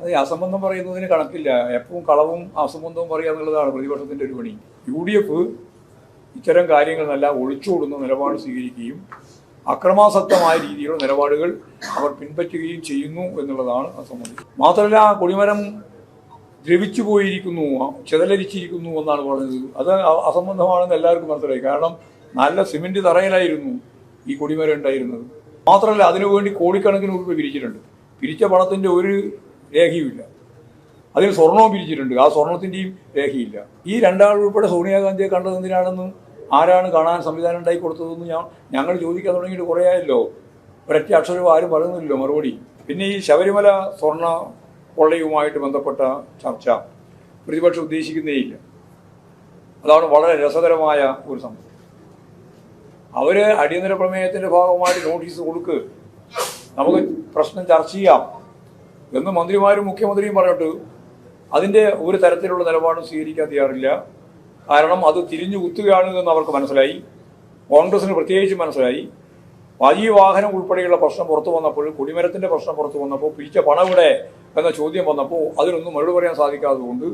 അത് അസംബന്ധം പറയുന്നതിന് കണക്കില്ല. എപ്പോഴും കളവും അസംബന്ധവും പറയുക എന്നുള്ളതാണ് പ്രതിപക്ഷത്തിന്റെ ഒരു പണി. യു ഡി എഫ് ഇത്തരം കാര്യങ്ങളെല്ലാം ഒളിച്ചോടുന്ന നിലപാട് സ്വീകരിക്കുകയും അക്രമാസക്തമായ രീതിയിലുള്ള നിലപാടുകൾ അവർ പിൻപറ്റുകയും ചെയ്യുന്നു എന്നുള്ളതാണ് അസംബന്ധം മാത്രമല്ല കൊടിമരം ദ്രവിച്ചു പോയിരിക്കുന്നു ചിതലരിച്ചിരിക്കുന്നു എന്നാണ് പറഞ്ഞത്. അത് അസംബന്ധമാണെന്ന് എല്ലാവർക്കും മനസ്സിലായി. കാരണം നല്ല സിമെന്റ് തറയിലായിരുന്നു ഈ കൊടിമരം ഉണ്ടായിരുന്നത്. മാത്രമല്ല അതിനുവേണ്ടി കോടിക്കണക്കിന് രൂപ പിരിച്ചിട്ടുണ്ട്. പിരിച്ച പണത്തിന്റെ ഒരു രേഖയുമില്ല. അതിൽ സ്വർണവും പിരിച്ചിട്ടുണ്ട്. ആ സ്വർണത്തിന്റെയും രേഖയില്ല. ഈ രണ്ടാൾ ഉൾപ്പെടെ സോണിയാഗാന്ധിയെ കണ്ടത് എന്തിനാണെന്നും ആരാണ് കാണാൻ സംവിധാനം ഉണ്ടായി കൊടുത്തതെന്ന് ഞാൻ ഞങ്ങൾ ചോദിക്കാൻ തുടങ്ങിയിട്ട് കുറേ ആയല്ലോ. ഒരൊറ്റ അക്ഷരവും ആരും പറയുന്നില്ലല്ലോ മറുപടി. പിന്നെ ഈ ശബരിമല സ്വർണ കൊള്ളയുമായിട്ട് ബന്ധപ്പെട്ട ചർച്ച പ്രതിപക്ഷം ഉദ്ദേശിക്കുന്നേയില്ല അതാണ് വളരെ രസകരമായ ഒരു സംഭവം. അവർ അടിയന്തര പ്രമേയത്തിന്റെ ഭാഗമായിട്ട് നോട്ടീസ് കൊടുക്ക്. നമുക്ക് പ്രശ്നം ചർച്ച ചെയ്യാം. എന്ന് മന്ത്രിമാരും മുഖ്യമന്ത്രിയും പറഞ്ഞിട്ട് അതിന്റെ ഒരു തരത്തിലുള്ള നിലപാടും സ്വീകരിക്കാൻ തയ്യാറില്ല കാരണം അത് തിരിഞ്ഞു കുത്തുകയാണ് എന്ന് അവർക്ക് മനസ്സിലായി. കോൺഗ്രസിന് പ്രത്യേകിച്ച് മനസ്സിലായി. വാഹനം ഉൾപ്പെടെയുള്ള പ്രശ്നം പുറത്തു വന്നപ്പോൾ കുടിമരത്തിന്റെ പ്രശ്നം പുറത്തു വന്നപ്പോൾ പിരിച്ച പണവിടെ എന്ന ചോദ്യം വന്നപ്പോൾ അതിനൊന്നും മറുപടി പറയാൻ സാധിക്കാത്തതുകൊണ്ട്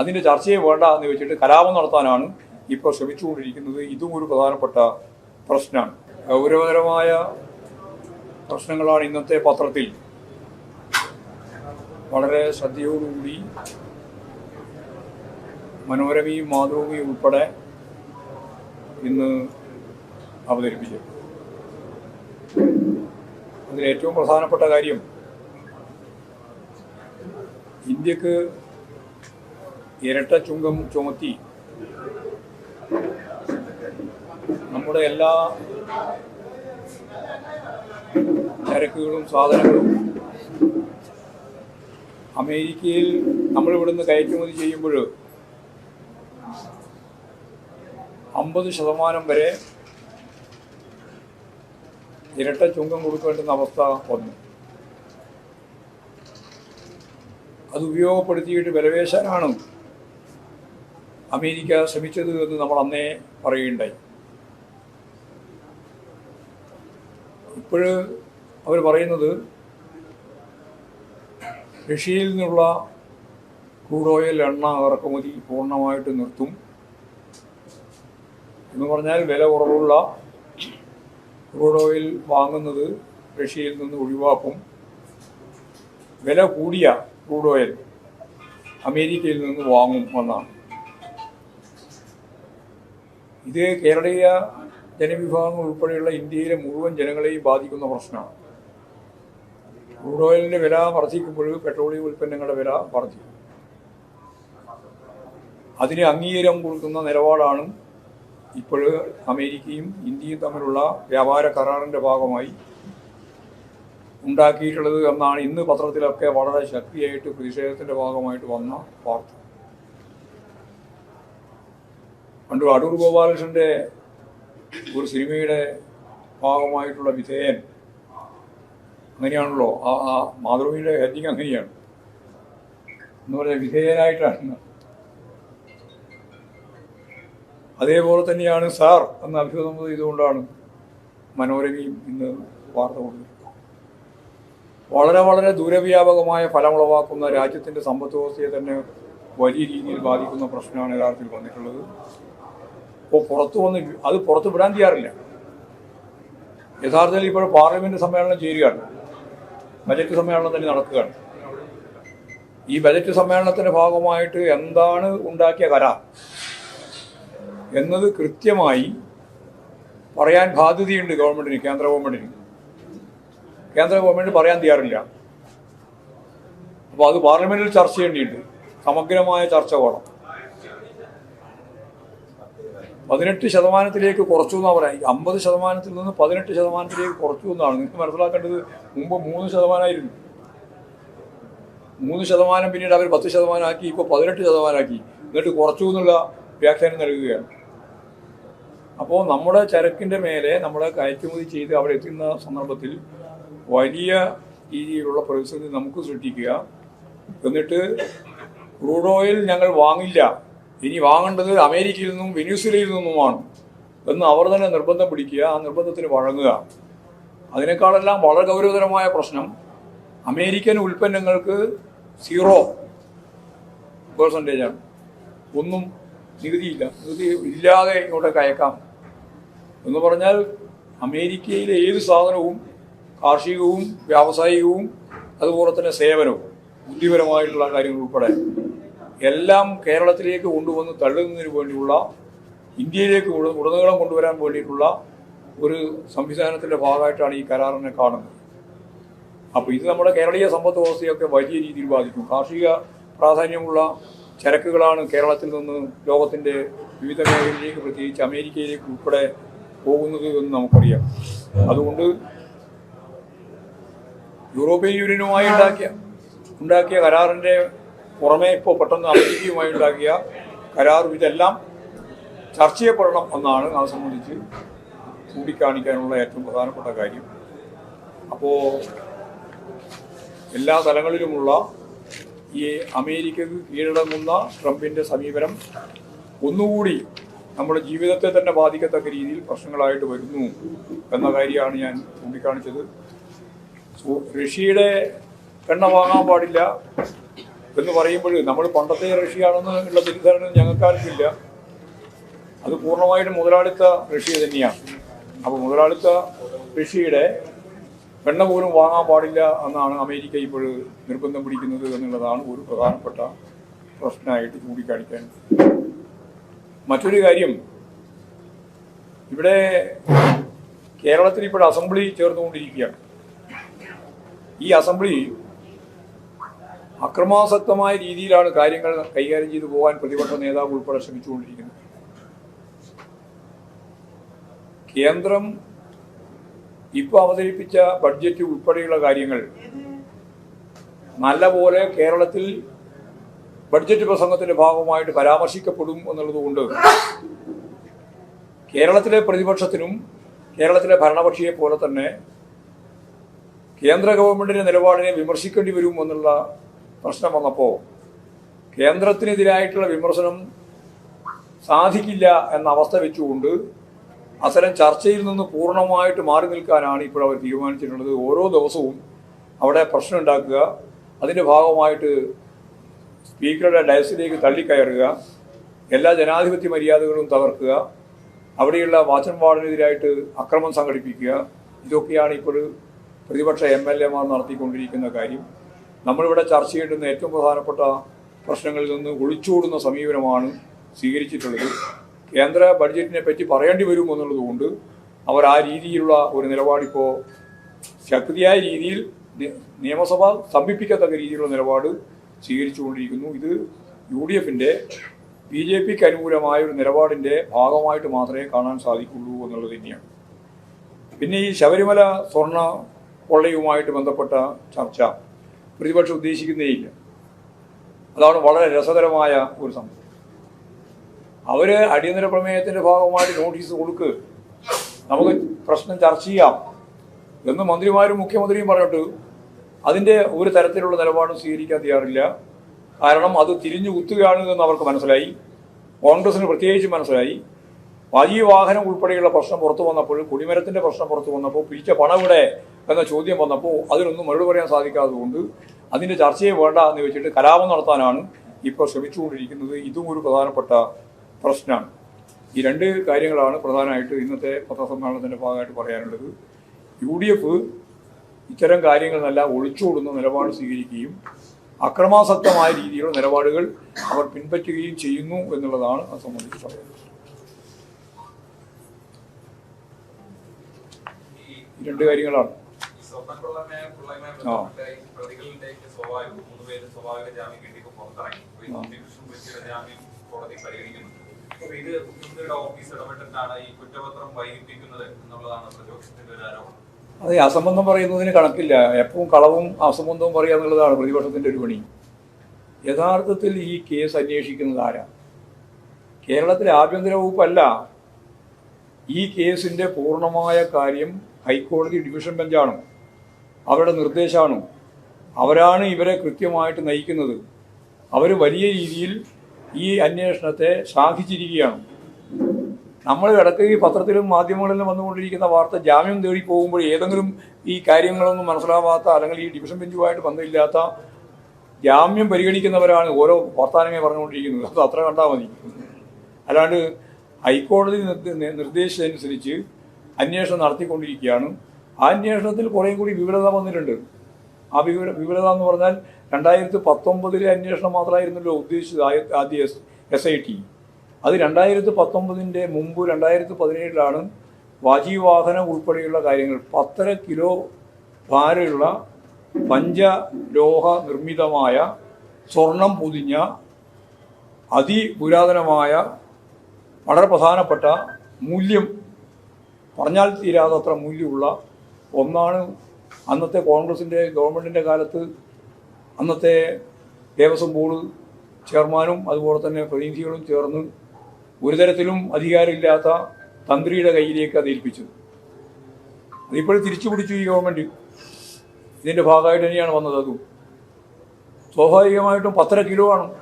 അതിന്റെ ചർച്ചയെ വേണ്ട എന്ന് വെച്ചിട്ട് കലാപം നടത്താനാണ് ഇപ്പോൾ ശ്രമിച്ചുകൊണ്ടിരിക്കുന്നത്. ഇതും ഒരു പ്രധാനപ്പെട്ട പ്രശ്നമാണ്. ഗൗരവതരമായ പ്രശ്നങ്ങളാണ് ഇന്നത്തെ പത്രത്തിൽ. വളരെ ശ്രദ്ധയോടുകൂടി മനോരമയും മാതൃഭൂമിയും ഉൾപ്പെടെ ഇന്ന് അവതരിപ്പിച്ചു. അതിലേറ്റവും പ്രധാനപ്പെട്ട കാര്യം ഇന്ത്യയ്ക്ക് ഇരട്ട ചുങ്കം ചുമത്തി നമ്മുടെ എല്ലാ ചരക്കുകളും സാധനങ്ങളും അമേരിക്കയിൽ നമ്മൾ ഇവിടുന്ന് കയറ്റുമതി ചെയ്യുമ്പോൾ അമ്പത് ശതമാനം വരെ ഇരട്ട ചുങ്കം കൊടുക്കേണ്ടുന്ന അവസ്ഥ വന്നു. അത് ഉപയോഗപ്പെടുത്തിയിട്ട് വിലവേശാനാണ് അമേരിക്ക ശ്രമിച്ചത് എന്ന് നമ്മൾ അന്നേ പറയുകയുണ്ടായി. ഇപ്പോഴ് അവർ പറയുന്നത് റഷ്യയിൽ നിന്നുള്ള ക്രൂഡ് ഓയിൽ എണ്ണ ഇറക്കുമതി പൂർണമായിട്ട് നിർത്തും. എന്ന് പറഞ്ഞാൽ വില കുറവുള്ള ക്രൂഡ് ഓയിൽ വാങ്ങുന്നത് റഷ്യയിൽ നിന്ന് ഒഴിവാക്കും. വില കൂടിയ ക്രൂഡ് ഓയിൽ അമേരിക്കയിൽ നിന്ന് വാങ്ങും എന്നാണ്. ഇത് കേരളീയ ജനവിഭാഗങ്ങൾ ഉൾപ്പെടെയുള്ള ഇന്ത്യയിലെ മുഴുവൻ ജനങ്ങളെയും ബാധിക്കുന്ന പ്രശ്നമാണ്. ക്രൂഡ് ഓയിലിന്റെ വില വർദ്ധിക്കുമ്പോൾ പെട്രോളിയം ഉൽപ്പന്നങ്ങളുടെ വില വർദ്ധിക്കും. അതിന് അംഗീകാരം കൊടുക്കുന്ന നിലപാടാണ് ഇപ്പോൾ അമേരിക്കയും ഇന്ത്യയും തമ്മിലുള്ള വ്യാപാര കരാറിന്റെ ഭാഗമായി ഉണ്ടാക്കിയിട്ടുള്ളത് എന്നാണ് ഇന്ന് പത്രത്തിലൊക്കെ വളരെ ശക്തിയായിട്ട് പ്രതിഷേധത്തിന്റെ ഭാഗമായിട്ട് വന്ന വാർത്ത. പണ്ട് അടൂർ ഗോപാലകൃഷ്ണന്റെ ഒരു സിനിമയുടെ ഭാഗമായിട്ടുള്ള വിധേയൻ അങ്ങനെയാണല്ലോ. ആ ആ മാതൃഭൂമിയുടെ ഹെഡിങ് അങ്ങനെയാണ്. എന്ന് പറഞ്ഞാൽ വിധേയനായിട്ടാണ്. അതേപോലെ തന്നെയാണ് സാർ എന്ന അഭിസംബോധന ചെയ്തുകൊണ്ടാണ് മനോരമയും ഇന്ന് വാർത്ത കൊടുക്കുന്നത് വളരെ വളരെ ദൂരവ്യാപകമായ ഫലമുളവാക്കുന്ന രാജ്യത്തിന്റെ സമ്പദ് വ്യവസ്ഥയെ തന്നെ വലിയ രീതിയിൽ ബാധിക്കുന്ന പ്രശ്നമാണ് യഥാർത്ഥത്തിൽ വന്നിട്ടുള്ളത്. ഇപ്പോൾ പുറത്തു വന്ന് അത് പുറത്ത് വിടാൻ ചെയ്യാറില്ല യഥാർത്ഥത്തിൽ ഇപ്പോൾ പാർലമെന്റ് സമ്മേളനം ചേരുകയാണ്. ബജറ്റ് സമ്മേളനം തന്നെ നടക്കുകയാണ്. ഈ ബജറ്റ് സമ്മേളനത്തിന്റെ ഭാഗമായിട്ട് എന്താണ് ഉണ്ടാക്കിയ കരാർ എന്നത് കൃത്യമായി പറയാൻ ബാധ്യതയുണ്ട് ഗവൺമെന്റിന് കേന്ദ്ര ഗവൺമെന്റിന്. കേന്ദ്ര ഗവൺമെന്റ് പറയാൻ തയ്യാറില്ല. അപ്പോൾ അത് പാർലമെന്റിൽ ചർച്ച ചെയ്യേണ്ടിയിട്ടുണ്ട്. സമഗ്രമായ ചർച്ച വേണം. പതിനെട്ട് ശതമാനത്തിലേക്ക് കുറച്ചു എന്നാണ് പറയുക അമ്പത് ശതമാനത്തിൽ നിന്ന് പതിനെട്ട് ശതമാനത്തിലേക്ക് കുറച്ചു എന്നാണ്. നിങ്ങൾക്ക് മനസ്സിലാക്കേണ്ടത് മുമ്പ് മൂന്ന് ശതമാനമായിരുന്നു. മൂന്ന് ശതമാനം പിന്നീട് അവർ പത്ത് ശതമാനമാക്കി ഇപ്പോൾ പതിനെട്ട് ശതമാനമാക്കി. എന്നിട്ട് കുറച്ചു എന്നുള്ള വ്യാഖ്യാനം നൽകുകയാണ്. അപ്പോൾ നമ്മുടെ ചരക്കിന്റെ മേലെ നമ്മൾ കയറ്റുമതി ചെയ്ത് അവിടെ എത്തുന്ന സന്ദർഭത്തിൽ വലിയ രീതിയിലുള്ള പ്രതിസന്ധി നമുക്ക് സൃഷ്ടിക്കുക. എന്നിട്ട് ക്രൂഡ് ഓയിൽ ഞങ്ങൾ വാങ്ങില്ല. ഇനി വാങ്ങേണ്ടത് അമേരിക്കയിൽ നിന്നും വെനീസുലയിൽ നിന്നുമാണ് എന്ന് അവർ തന്നെ നിർബന്ധം പിടിക്കുക ആ നിർബന്ധത്തിന് വഴങ്ങുക. അതിനേക്കാളെല്ലാം വളരെ ഗൗരവതരമായ പ്രശ്നം അമേരിക്കൻ ഉൽപ്പന്നങ്ങൾക്ക് സീറോ പേഴ്സന്റേജാണ് ഒന്നും നികുതിയില്ല. നികുതി ഇല്ലാതെ ഇങ്ങോട്ട് അയക്കാം എന്ന് പറഞ്ഞാൽ അമേരിക്കയിലെ ഏത് സാധനവും കാർഷികവും വ്യാവസായികവും അതുപോലെ തന്നെ സേവനവും ബുദ്ധിപരമായിട്ടുള്ള കാര്യങ്ങൾ ഉൾപ്പെടെ എല്ലാം കേരളത്തിലേക്ക് കൊണ്ടുവന്ന് തള്ളുന്നതിന് വേണ്ടിയുള്ള ഇന്ത്യയിലേക്ക് ഉട- ഉടനീളം കൊണ്ടുവരാൻ വേണ്ടിയിട്ടുള്ള ഒരു സംവിധാനത്തിന്റെ ഭാഗമായിട്ടാണ് ഈ കരാറിനെ കാണുന്നത്. അപ്പോൾ ഇത് നമ്മുടെ കേരളീയ സമ്പദ് വ്യവസ്ഥയൊക്കെ വലിയ രീതിയിൽ ബാധിക്കും. കാർഷിക പ്രാധാന്യമുള്ള ചരക്കുകളാണ് കേരളത്തിൽ നിന്ന് ലോകത്തിന്റെ വിവിധ മേഖലയിലേക്ക് പ്രത്യേകിച്ച് അമേരിക്കയിലേക്ക് ഉൾപ്പെടെ പോകുന്നത് എന്ന് നമുക്കറിയാം. അതുകൊണ്ട് യൂറോപ്യൻ യൂണിയനുമായി ഉണ്ടാക്കിയ ഉണ്ടാക്കിയ കരാറിന്റെ പുറമെ ഇപ്പോൾ പെട്ടെന്ന് അമേരിക്കയുമായി ഉണ്ടാക്കിയ കരാറും ഇതെല്ലാം ചർച്ച ചെയ്യപ്പെടണം എന്നാണ് അത് സംബന്ധിച്ച് ചൂണ്ടിക്കാണിക്കാനുള്ള ഏറ്റവും പ്രധാനപ്പെട്ട കാര്യം. അപ്പോൾ എല്ലാ തലങ്ങളിലുമുള്ള ഈ അമേരിക്കക്ക് കീഴടങ്ങുന്ന ട്രംപിന്റെ സമീപനം ഒന്നുകൂടി നമ്മുടെ ജീവിതത്തെ തന്നെ ബാധിക്കത്തക്ക രീതിയിൽ പ്രശ്നങ്ങളായിട്ട് വരുന്നു എന്ന കാര്യമാണ് ഞാൻ ചൂണ്ടിക്കാണിച്ചത്. റഷ്യയുടെ എണ്ണ വാങ്ങാൻ പാടില്ല. എന്ന് പറയുമ്പോൾ നമ്മൾ പണ്ടത്തെ റഷ്യയാണെന്ന് ഉള്ള തെറ്റിദ്ധാരണ ഞങ്ങൾക്കാർക്കില്ല. അത് പൂർണമായിട്ടും മുതലാളിത്ത റഷ്യ തന്നെയാണ്. അപ്പോൾ മുതലാളിത്ത റഷ്യയുടെ വെണ്ണ പോലും വാങ്ങാൻ പാടില്ല എന്നാണ് അമേരിക്ക ഇപ്പോൾ നിർബന്ധം പിടിക്കുന്നത് എന്നുള്ളതാണ് ഒരു പ്രധാനപ്പെട്ട പ്രശ്നമായിട്ട് ചൂണ്ടിക്കാണിക്കാൻ. മറ്റൊരു കാര്യം ഇവിടെ കേരളത്തിൽ ഇപ്പോൾ അസംബ്ലി ചേർന്നുകൊണ്ടിരിക്കുകയാണ്. ഈ അസംബ്ലി അക്രമാസക്തമായ രീതിയിലാണ് കാര്യങ്ങൾ കൈകാര്യം ചെയ്തു പോകാൻ പ്രതിപക്ഷ നേതാവ് ഉൾപ്പെടെ ശ്രമിച്ചുകൊണ്ടിരിക്കുന്നത്. കേന്ദ്രം ഇപ്പോൾ അവതരിപ്പിച്ച ബഡ്ജറ്റ് ഉൾപ്പെടെയുള്ള കാര്യങ്ങൾ നല്ലപോലെ കേരളത്തിൽ ബഡ്ജറ്റ് പ്രസംഗത്തിന്റെ ഭാഗമായിട്ട് പരാമർശിക്കപ്പെടും എന്നുള്ളതുകൊണ്ട് കേരളത്തിലെ പ്രതിപക്ഷത്തിനും കേരളത്തിലെ ഭരണപക്ഷിയെ പോലെ തന്നെ കേന്ദ്ര ഗവൺമെന്റിന്റെ നിലപാടിനെ വിമർശിക്കേണ്ടി വരും എന്നുള്ള പ്രശ്നം വന്നപ്പോൾ കേന്ദ്രത്തിനെതിരായിട്ടുള്ള വിമർശനം സാധിക്കില്ല എന്ന അവസ്ഥ വെച്ചുകൊണ്ട് അത്തരം ചർച്ചയിൽ നിന്ന് പൂർണമായിട്ട് മാറി നിൽക്കാനാണ് ഇപ്പോൾ അവർ തീരുമാനിച്ചിട്ടുള്ളത്. ഓരോ ദിവസവും അവിടെ പ്രശ്നം ഉണ്ടാക്കുക അതിന്റെ ഭാഗമായിട്ട് സ്പീക്കറുടെ ഡയസിലേക്ക് തള്ളിക്കയറുക എല്ലാ ജനാധിപത്യ മര്യാദകളും തകർക്കുക അവിടെയുള്ള വാച്ചൻ വാർഡിനെതിരായിട്ട് അക്രമം സംഘടിപ്പിക്കുക ഇതൊക്കെയാണ് ഇപ്പോൾ പ്രതിപക്ഷ എം എൽ എമാർ നടത്തിക്കൊണ്ടിരിക്കുന്ന കാര്യം. നമ്മളിവിടെ ചർച്ച ചെയ്യേണ്ടുന്ന ഏറ്റവും പ്രധാനപ്പെട്ട പ്രശ്നങ്ങളിൽ നിന്ന് ഒളിച്ചോടുന്ന സമീപനമാണ് സ്വീകരിച്ചിട്ടുള്ളത്. കേന്ദ്ര ബഡ്ജറ്റിനെ പറ്റി പറയേണ്ടി വരും എന്നുള്ളതുകൊണ്ട് അവർ ആ രീതിയിലുള്ള ഒരു നിലപാടിപ്പോൾ ശക്തിയായ രീതിയിൽ നിയമസഭ സ്തംഭിപ്പിക്കത്തക്ക രീതിയിലുള്ള നിലപാട് സ്വീകരിച്ചുകൊണ്ടിരിക്കുന്നു. ഇത് യു ഡി എഫിന്റെ ബി ജെ പിക്ക് അനുകൂലമായ ഒരു നിലപാടിന്റെ ഭാഗമായിട്ട് മാത്രമേ കാണാൻ സാധിക്കുള്ളൂ എന്നുള്ളത് തന്നെയാണ്. പിന്നെ ഈ ശബരിമല സ്വർണ കൊള്ളയുമായിട്ട് ബന്ധപ്പെട്ട ചർച്ച. പ്രതിപക്ഷം ഉദ്ദേശിക്കുന്നേയില്ല അതാണ് വളരെ രസകരമായ ഒരു സംഭവം. അവർ അടിയന്തര പ്രമേയത്തിന്റെ ഭാഗമായിട്ട് നോട്ടീസ് കൊടുക്ക്. നമുക്ക് പ്രശ്നം ചർച്ച ചെയ്യാം എന്ന് മന്ത്രിമാരും മുഖ്യമന്ത്രിയും പറഞ്ഞിട്ട് അതിന്റെ ഒരു തരത്തിലുള്ള നിലപാടും സ്വീകരിക്കാൻ തയ്യാറില്ല. കാരണം അത് തിരിഞ്ഞു കുത്തുകയാണ് എന്ന് അവർക്ക് മനസ്സിലായി. കോൺഗ്രസിന് പ്രത്യേകിച്ച് മനസ്സിലായി. വലിയ വാഹനം ഉൾപ്പെടെയുള്ള പ്രശ്നം പുറത്തു വന്നപ്പോൾ കുടിമരത്തിന്റെ പ്രശ്നം പുറത്തു വന്നപ്പോൾ പിരിച്ച പണം ഇവിടെ എന്ന ചോദ്യം വന്നപ്പോൾ അതിനൊന്നും മറുപടി പറയാൻ സാധിക്കാത്തതുകൊണ്ട് അതിന്റെ ചർച്ചയെ വേണ്ട എന്ന് വെച്ചിട്ട് കലാപം നടത്താനാണ് ഇപ്പോൾ ശ്രമിച്ചുകൊണ്ടിരിക്കുന്നത്. ഇതും ഒരു പ്രധാനപ്പെട്ട പ്രശ്നമാണ്. ഈ രണ്ട് കാര്യങ്ങളാണ് പ്രധാനമായിട്ട് ഇന്നത്തെ പത്രസമ്മേളനത്തിന്റെ ഭാഗമായിട്ട് പറയാനുള്ളത്. യു ഡി എഫ് ഇത്തരം കാര്യങ്ങളെല്ലാം ഒളിച്ചോടുന്ന നിലപാട് സ്വീകരിക്കുകയും അക്രമാസക്തമായ രീതിയിലുള്ള നിലപാടുകൾ അവർ പിൻപറ്റുകയും ചെയ്യുന്നു എന്നുള്ളതാണ് അത് സംബന്ധിച്ച് പറയുന്നത് രണ്ട് കാര്യങ്ങളാണ്. അതെ അസംബന്ധം പറയുന്നതിന് കണക്കില്ല. എപ്പോഴും കളവും അസംബന്ധവും പറയുക എന്നുള്ളതാണ് പ്രതിപക്ഷത്തിന്റെ ഒരു പണി. യഥാർത്ഥത്തിൽ ഈ കേസ് അന്വേഷിക്കുന്നത് ആരാ? കേരളത്തിലെ ആഭ്യന്തര വകുപ്പല്ല ഈ കേസിന്റെ പൂർണമായ കാര്യം ഹൈക്കോടതി ഡിവിഷൻ ബെഞ്ചാണ്. അവരുടെ നിർദ്ദേശമാണ് അവരാണ് ഇവരെ കൃത്യമായിട്ട് നയിക്കുന്നത്. അവർ വലിയ രീതിയിൽ ഈ അന്വേഷണത്തെ ശാഖിച്ചിരിക്കുകയാണ്. നമ്മൾ ഇടയ്ക്ക് ഈ പത്രത്തിലും മാധ്യമങ്ങളിലും വന്നുകൊണ്ടിരിക്കുന്ന വാർത്ത ജാമ്യം തേടി പോകുമ്പോൾ ഏതെങ്കിലും ഈ കാര്യങ്ങളൊന്നും മനസ്സിലാവാത്ത അല്ലെങ്കിൽ ഈ ഡിവിഷൻ ബെഞ്ചുമായിട്ട് ബന്ധമില്ലാത്ത ജാമ്യം പരിഗണിക്കുന്നവരാണ് ഓരോ വർത്താനമേ പറഞ്ഞുകൊണ്ടിരിക്കുന്നത്. അത് അത്ര കണ്ടാൽ മതി. അല്ലാണ്ട് ഹൈക്കോടതി നിർദ്ദേശിച്ചതനുസരിച്ച് അന്വേഷണം നടത്തിക്കൊണ്ടിരിക്കുകയാണ്. അന്വേഷണത്തിൽ കുറേ കൂടി വിവരത വന്നിട്ടുണ്ട്. ആ വിവര വിവരത എന്ന് പറഞ്ഞാൽ രണ്ടായിരത്തി പത്തൊമ്പതിലെ അന്വേഷണം മാത്രമായിരുന്നല്ലോ ഉദ്ദേശിച്ചത് ആദ്യ എസ് എസ് ഐ ടി. അത് രണ്ടായിരത്തി പത്തൊമ്പതിന്റെ മുമ്പ് രണ്ടായിരത്തി പതിനേഴിലാണ് വാജിവാഹനം ഉൾപ്പെടെയുള്ള കാര്യങ്ങൾ പത്തര കിലോ ഭാരമുള്ള പഞ്ചലോഹ നിർമ്മിതമായ സ്വർണം പൊതിഞ്ഞ അതിപുരാതനമായ വളരെ പ്രധാനപ്പെട്ട മൂല്യം പറഞ്ഞാൽ തീരാതത്ര മൂല്യമുള്ള ഒന്നാണ് അന്നത്തെ കോൺഗ്രസിന്റെ ഗവൺമെന്റിന്റെ കാലത്ത് അന്നത്തെ ദേവസ്വം ബോർഡ് ചെയർമാനും അതുപോലെ തന്നെ പ്രതിനിധികളും ചേർന്ന് ഒരു തരത്തിലും അധികാരമില്ലാത്ത തന്ത്രിയുടെ കയ്യിലേക്ക് അത് ഏൽപ്പിച്ചു അതിപ്പോഴും തിരിച്ചു പിടിച്ചു ഈ ഗവൺമെന്റ് ഇതിന്റെ ഭാഗമായിട്ട് തന്നെയാണ് വന്നത് അതും. സ്വാഭാവികമായിട്ടും പത്തര കിലോ ആണ്.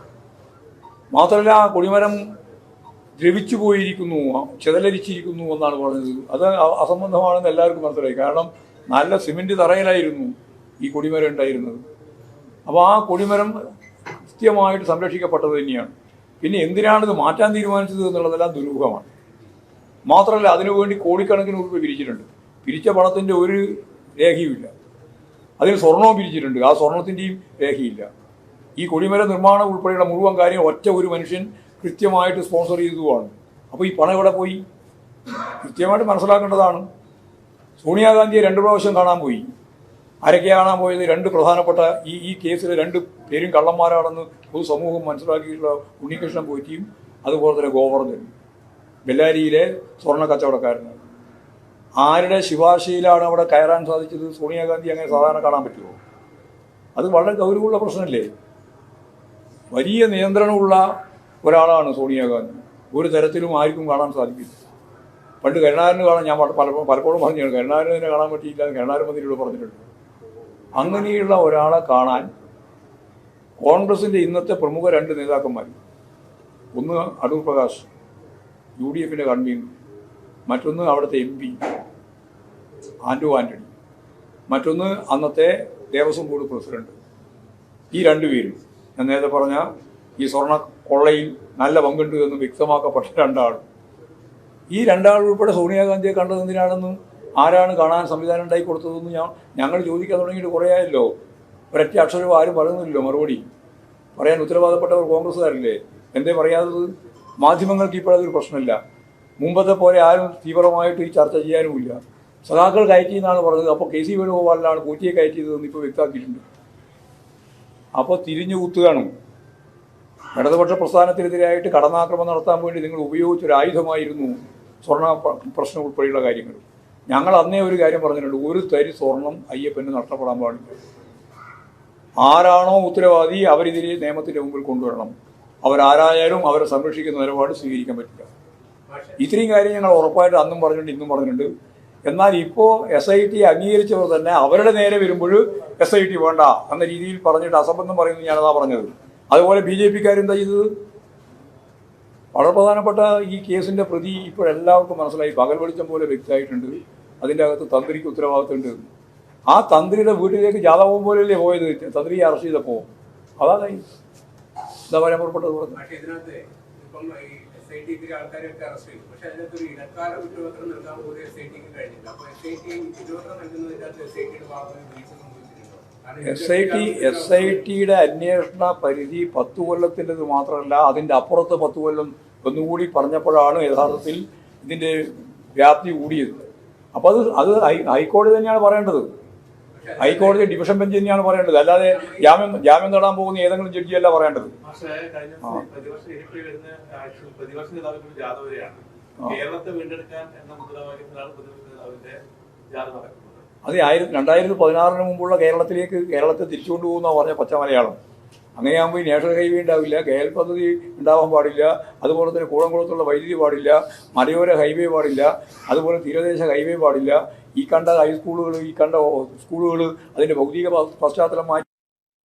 മാത്രമല്ല കൊടിമരം ദ്രവിച്ചു പോയിരിക്കുന്നു ചിതലരിച്ചിരിക്കുന്നു എന്നാണ് പറഞ്ഞത്. അത് അസംബന്ധമാണെന്ന് എല്ലാവർക്കും മനസ്സിലായി. കാരണം നല്ല സിമെന്റ് തറയിലായിരുന്നു ഈ കൊടിമരം ഉണ്ടായിരുന്നത്. അപ്പോൾ ആ കൊടിമരം കൃത്യമായിട്ട് സംരക്ഷിക്കപ്പെട്ടത് തന്നെയാണ്. പിന്നെ എന്തിനാണിത് മാറ്റാൻ തീരുമാനിച്ചത് എന്നുള്ളതെല്ലാം ദുരൂഹമാണ്. മാത്രമല്ല അതിനുവേണ്ടി കോടിക്കണക്കിന് രൂപ പിരിച്ചിട്ടുണ്ട്. പിരിച്ച പണത്തിന്റെ ഒരു രേഖയുമില്ല. അതിൽ സ്വർണവും പിരിച്ചിട്ടുണ്ട്. ആ സ്വർണത്തിന്റെയും രേഖയില്ല. ഈ കൊടിമര നിർമ്മാണം ഉൾപ്പെടെയുള്ള മുഴുവൻ കാര്യം ഒറ്റ ഒരു മനുഷ്യൻ കൃത്യമായിട്ട് സ്പോൺസർ ചെയ്തതുമാണ്. അപ്പോൾ ഈ പണം എവിടെ പോയി? കൃത്യമായിട്ട് മനസ്സിലാക്കേണ്ടതാണ്. സോണിയാഗാന്ധിയെ രണ്ട് പ്രാവശ്യം കാണാൻ പോയി. ആരൊക്കെ കാണാൻ പോയത്? രണ്ട് പ്രധാനപ്പെട്ട ഈ ഈ കേസിലെ രണ്ട് പേരും കള്ളന്മാരാണെന്ന് പൊതുസമൂഹം മനസ്സിലാക്കിയിട്ടുള്ള ഉണ്ണികൃഷ്ണൻ പോറ്റിയും അതുപോലെ തന്നെ ഗോവർദ്ധനും. ബെല്ലാരിയിലെ സ്വർണ കച്ചവടക്കാരനാണ്. ആരുടെ ശുപാർശയിലാണ് അവിടെ കയറാൻ സാധിച്ചത്? സോണിയാഗാന്ധി അങ്ങനെ സാധാരണ കാണാൻ പറ്റുമോ? അത് വളരെ ഗൗരവമുള്ള പ്രശ്നമല്ലേ? വലിയ നിയന്ത്രണമുള്ള ഒരാളാണ് സോണിയാഗാന്ധി ഒരു തരത്തിലും ആർക്കും കാണാൻ സാധിക്കില്ല. പണ്ട് കരുണാകരന് കാണാൻ ഞാൻ പലപ്പോഴും പലപ്പോഴും പറഞ്ഞാണ് തന്നെ കാണാൻ പറ്റിയില്ല കരുണാകരൻ മന്ത്രിയോട് പറഞ്ഞിട്ടുണ്ട്. അങ്ങനെയുള്ള ഒരാളെ കാണാൻ കോൺഗ്രസിന്റെ ഇന്നത്തെ പ്രമുഖ രണ്ട് നേതാക്കന്മാർ ഒന്ന് അടൂർ പ്രകാശ് യു ഡി എഫിന്റെ കൺവീനർ. മറ്റൊന്ന് അവിടുത്തെ എം പി ആൻഡു ആന്റണി മറ്റൊന്ന് അന്നത്തെ ദേവസ്വം ബോർഡ് പ്രസിഡന്റ്. ഈ രണ്ടുപേരും. ഞാൻ നേരത്തെ പറഞ്ഞ ഈ സ്വർണ കൊള്ളയിൽ നല്ല പങ്കുണ്ട് എന്ന് വ്യക്തമാക്കപ്പെട്ട രണ്ടാളും. ഈ രണ്ടാൾ ഉൾപ്പെടെ സോണിയാഗാന്ധിയെ കണ്ടത് എന്തിനാണെന്നും ആരാണ് കാണാൻ സംവിധാനം ഉണ്ടാക്കി കൊടുത്തതെന്ന് ഞാൻ ഞങ്ങൾ ചോദിക്കാൻ തുടങ്ങിയിട്ട് കുറേ ആയല്ലോ. അക്ഷരവും ആരും പറയുന്നില്ലല്ലോ മറുപടി. പറയാൻ ഉത്തരവാദപ്പെട്ടവർ കോൺഗ്രസ്സുകാരല്ലേ? എന്തേ പറയാത്തത്? മാധ്യമങ്ങൾക്ക് ഇപ്പോഴതൊരു പ്രശ്നമില്ല. മുമ്പത്തെ പോലെ ആരും തീവ്രമായിട്ട് ഈ ചർച്ച ചെയ്യാനുമില്ല. സഖാക്കൾ കയറ്റി എന്നാണ് പറഞ്ഞത്. അപ്പോൾ കെ സി വേണുഗോപാലിനാണ് പൂറ്റിയെ കയറ്റിയതെന്ന് ഇപ്പോൾ വ്യക്തമാക്കിയിട്ടുണ്ട്. അപ്പോൾ തിരിഞ്ഞു കുത്തുകയാണ്. ഇടതുപക്ഷ പ്രസ്ഥാനത്തിനെതിരായിട്ട് കടന്നാക്രമണം നടത്താൻ വേണ്ടി നിങ്ങൾ ഉപയോഗിച്ച ഒരു ആയുധമായിരുന്നു സ്വർണ പ്രശ്നം ഉൾപ്പെടെയുള്ള കാര്യങ്ങൾ. ഞങ്ങൾ അന്നേ ഒരു കാര്യം പറഞ്ഞിട്ടുണ്ട്. ഒരു തരി സ്വർണം അയ്യപ്പന് നഷ്ടപ്പെടാൻ പാടില്ല. ആരാണോ ഉത്തരവാദി അവരിതിനെ നിയമത്തിന്റെ മുമ്പിൽ കൊണ്ടുവരണം. അവരാരായാലും അവരെ സംരക്ഷിക്കുന്ന നിലപാട് സ്വീകരിക്കാൻ പറ്റില്ല. ഇത്രയും കാര്യം ഞങ്ങൾ ഉറപ്പായിട്ട് അന്നും പറഞ്ഞിട്ടുണ്ട് ഇന്നും പറഞ്ഞിട്ടുണ്ട്. എന്നാൽ ഇപ്പോൾ എസ് ഐ ടി അംഗീകരിച്ചവർ തന്നെ അവരുടെ നേരെ വരുമ്പോൾ എസ് ഐ ടി വേണ്ട എന്ന രീതിയിൽ പറഞ്ഞിട്ട് അസംബന്ധം പറയുന്നത് ഞാനതാ പറഞ്ഞത്. അതുപോലെ ബി ജെ പിക്കാരെന്താ ചെയ്തത്? വളരെ പ്രധാനപ്പെട്ട ഈ കേസിന്റെ പ്രതി ഇപ്പോഴെല്ലാവർക്കും മനസ്സിലായി. പകൽ വെളിച്ചം പോലെ വ്യക്തമായിട്ടുണ്ട്. അതിന്റെ അകത്ത് തന്ത്രിക്ക് ഉത്തരവാദിത്തമുണ്ട്. ആ തന്ത്രിയുടെ വീട്ടിലേക്ക് ജാതകം പോലെയല്ലേ പോയത്? തന്ത്രിയെ അറസ്റ്റ് ചെയ്തപ്പോൾ അതാണ് എന്താ പറയാൻ പുറപ്പെട്ടത് പറഞ്ഞു പക്ഷേ S I T S I ടിയുടെ അന്വേഷണ പരിധി പത്ത് കൊല്ലത്തിന്റെത് മാത്രമല്ല അതിന്റെ അപ്പുറത്ത് പത്ത് കൊല്ലം ഒന്നുകൂടി പറഞ്ഞപ്പോഴാണ് യഥാർത്ഥത്തിൽ ഇതിന്റെ വ്യാപ്തി കൂടിയത്. അപ്പോൾ അത് അത് ഹൈക്കോടതി തന്നെയാണ് പറയേണ്ടത്. ഹൈക്കോടതി ഡിവിഷൻ ബെഞ്ച് തന്നെയാണ് പറയേണ്ടത്. അല്ലാതെ ജാമ്യം ജാമ്യം നേടാൻ പോകുന്ന ഏതെങ്കിലും ജഡ്ജിയല്ല പറയേണ്ടത്. കേരളത്തെ വീണ്ടെടുക്കാൻ എന്ന മുദ്രാവാക്യത്തിലാണ് പ്രതിപക്ഷ നേതാവിന്റെ ജാഥ അത് ആയിരത്തി രണ്ടായിരത്തി പതിനാറിന് മുമ്പുള്ള കേരളത്തിലേക്ക് കേരളത്തെ തിരിച്ചുകൊണ്ടു പോകുന്ന പറഞ്ഞ പച്ച മലയാളം. അങ്ങനെയാകുമ്പോൾ ഈ നാഷണൽ ഹൈവേ ഉണ്ടാവില്ല കെ എൽ പദ്ധതി ഉണ്ടാവാൻ പാടില്ല അതുപോലെ തന്നെ കൂടംകുളത്തുള്ള വൈദ്യുതി പാടില്ല മലയോര ഹൈവേ പാടില്ല അതുപോലെ തീരദേശ ഹൈവേ പാടില്ല. ഈ കണ്ട ഹൈസ്കൂളുകൾ ഈ കണ്ട സ്കൂളുകൾ അതിന്റെ ഭൗതിക പശ്ചാത്തലമായി